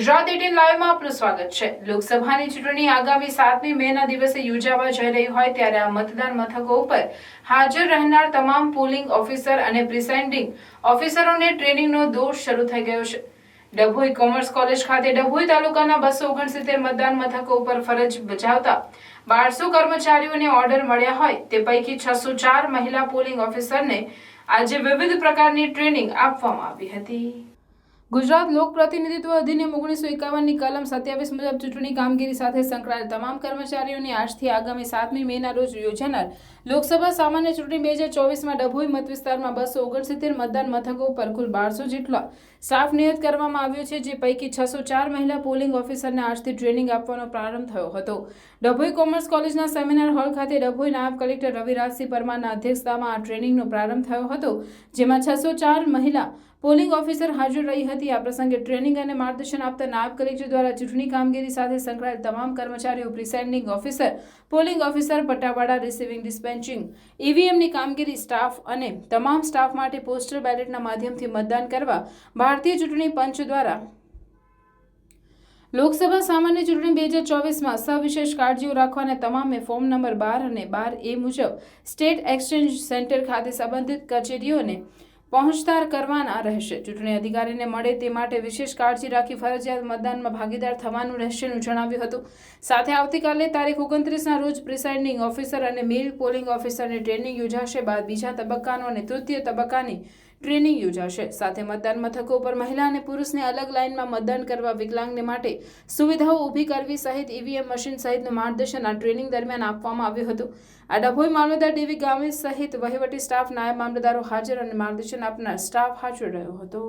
Gujarat eighteen લાઈવમાં આપનું સ્વાગત છે. લોકસભાની ચૂંટણી આગામી સાતમી મે ના દિવસે યોજાવા જઈ રહી હોય ત્યારે આ મતદાન મથકો ઉપર હાજર રહેનાર તમામ પોલિંગ ઓફિસર અને પ્રિસાઇન્ડિંગ ઓફિસરોને ટ્રેનિંગનો દોર શરૂ થઈ ગયો છે. ડભોઈ કોમર્સ કોલેજ ખાતે ડભોઈ તાલુકાના બસો ઓગણસિત્તેર મતદાન મથકો ઉપર ફરજ બજાવતા બારસો કર્મચારીઓને ઓર્ડર મળ્યા હોય તે પૈકી છસો ચાર મહિલા પોલિંગ ઓફિસરને આજે વિવિધ પ્રકારની ટ્રેનિંગ આપવામાં આવી હતી. ગુજરાત લોક પ્રતિનિધિત્વ અધિનિયમ ઓગણીસો એકાવનની કલમ સત્યાવીસ મુજબ ચૂંટણી કામગીરી સાથે સંકળાયેલ તમામ કર્મચારીઓની આજથી આગામી સાતમી મેના રોજ યોજાનાર લોકસભા સામાન્ય ચૂંટણી બે હજાર ચોવીસમાં ડભોઈ મત વિસ્તારમાં બસો ઓગણસિત્તેર મતદાન મથકો પર કુલ બારસો જેટલા સ્ટાફ નિયત કરવામાં આવ્યો છે, જે પૈકી છસો ચાર મહિલા પોલિંગ ઓફિસરને આજથી ટ્રેનિંગ આપવાનો પ્રારંભ થયો હતો. ડભોઈ કોમર્સ કોલેજના સેમિનાર હોલ ખાતે ડભોઈ નાયબ કલેક્ટર રવિરાજસિંહ પરમારના અધ્યક્ષતામાં આ ટ્રેનિંગનો પ્રારંભ થયો હતો, જેમાં છસો ચાર મહિલા પોલિંગ ઓફિસર હાજર રહી હતી. આ પ્રસંગે ટ્રેનિંગ અને માર્ગદર્શન આપતા નાયબ કલેક્ટર દ્વારા ચૂંટણી કામગીરી સાથે સંકળાયેલ તમામ કર્મચારીઓ, પ્રિસાઇડિંગ ઓફિસર, પોલિંગ ઓફિસર, પટાવાડા, રિસીવિંગ ડિસ્પેન્ચિંગ, ઈવીએમની કામગીરી સ્ટાફ અને તમામ સ્ટાફ માટે પોસ્ટલ બેલેટના માધ્યમથી મતદાન કરવા ભારતીય ચૂંટણી પંચ દ્વારા લોકસભા સામાન્ય ચૂંટણી બે હજાર ચોવીસમાં સવિશેષ કાળજીઓ રાખવાના તમામે ફોર્મ નંબર બાર અને બાર એ મુજબ સ્ટેટ એક્સચેન્જ સેન્ટર ખાતે સંબંધિત કચેરીઓને પહોંચતાર કરવાના રહેશે. ચૂંટણી અધિકારીને મળે તે માટે વિશેષ કાળજી રાખી ફરજિયાત મતદાનમાં ભાગીદાર થવાનું રહેશેનું જણાવ્યું હતું. સાથે આવતીકાલે તારીખ ઓગણત્રીસના રોજ પ્રિસાઇડિંગ ઓફિસર અને મેલ પોલિંગ ઓફિસરની ટ્રેનિંગ યોજાશે. બાદ બીજા તબક્કાનો અને તૃતીય તબક્કાની ટ્રેનિંગ યોજાશે. સાથે મતદાન મથકો પર મહિલા અને પુરુષને અલગ લાઇનમાં મતદાન કરવા વિકલાંગને માટે સુવિધાઓ ઊભી કરવી સહિત ઈવીએમ મશીન સહિતનું માર્ગદર્શન આ ટ્રેનિંગ દરમિયાન આપવામાં આવ્યું હતું. આ ડભોઈ મામલતદાર ડીવી ગામે સહિત વહીવટી સ્ટાફ, નાયબ મામલતદારો હાજર અને માર્ગદર્શન આપનાર સ્ટાફ હાજર રહ્યો હતો.